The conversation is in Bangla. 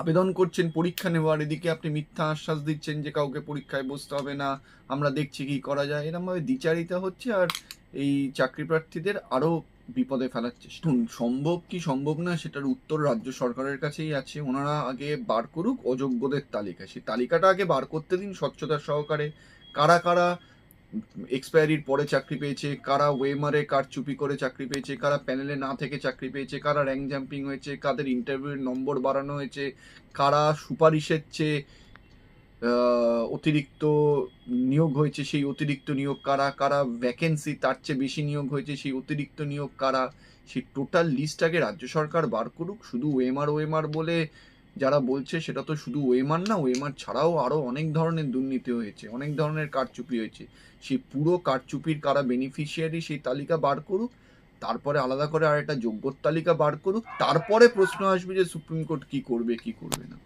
আবেদন করছেন পরীক্ষা নেওয়ার এদিকে আপনি মিথ্যা আশ্বাস দিচ্ছেন যে কাউকে পরীক্ষায় বসতে হবে না আমরা দেখছি কি করা যায়। এরকমভাবে দ্বিচারিতা হচ্ছে আর এই চাকরি প্রার্থীদের আরও বিপদে ফেলার চেষ্টা। সম্ভব কি সম্ভব না সেটার উত্তর রাজ্য সরকারের কাছেই আছে। ওনারা আগে বার করুক অযোগ্যদের তালিকা সেই তালিকাটা আগে বার করতে দিন স্বচ্ছতা সহকারে। কারা কারা এক্সপায়ারির পরে চাকরি পেয়েছে, কারা ওয়েমারে কার চুপি করে চাকরি পেয়েছে, কারা প্যানেলে না থেকে চাকরি পেয়েছে, কারা র্যাঙ্ক জাম্পিং হয়েছে, কাদের ইন্টারভিউর নম্বর বাড়ানো হয়েছে, কারা সুপারিশের চেয়ে অতিরিক্ত নিয়োগ হয়েছে সেই অতিরিক্ত নিয়োগ কারা কারা ভ্যাকেন্সি তার চেয়ে বেশি নিয়োগ হয়েছে সেই অতিরিক্ত নিয়োগ কারা, সেই টোটাল লিস্টটাকে রাজ্য সরকার বার করুক, শুধু ওয়েমার ওয়েমার বলে যারা বলছে সেটা তো শুধু ওয়েমার না ওয়েমার ছাড়াও আরও অনেক ধরনের দুর্নীতি হয়েছে, অনেক ধরনের কারচুপি হয়েছে। সেই পুরো কারচুপির কারা বেনিফিশিয়ারি সেই তালিকা বার করুক, তারপরে আলাদা করে আর একটা যোগ্যর তালিকা বার করুক, তারপরে প্রশ্ন আসবে যে সুপ্রিম কোর্ট কি করবে কি করবে না।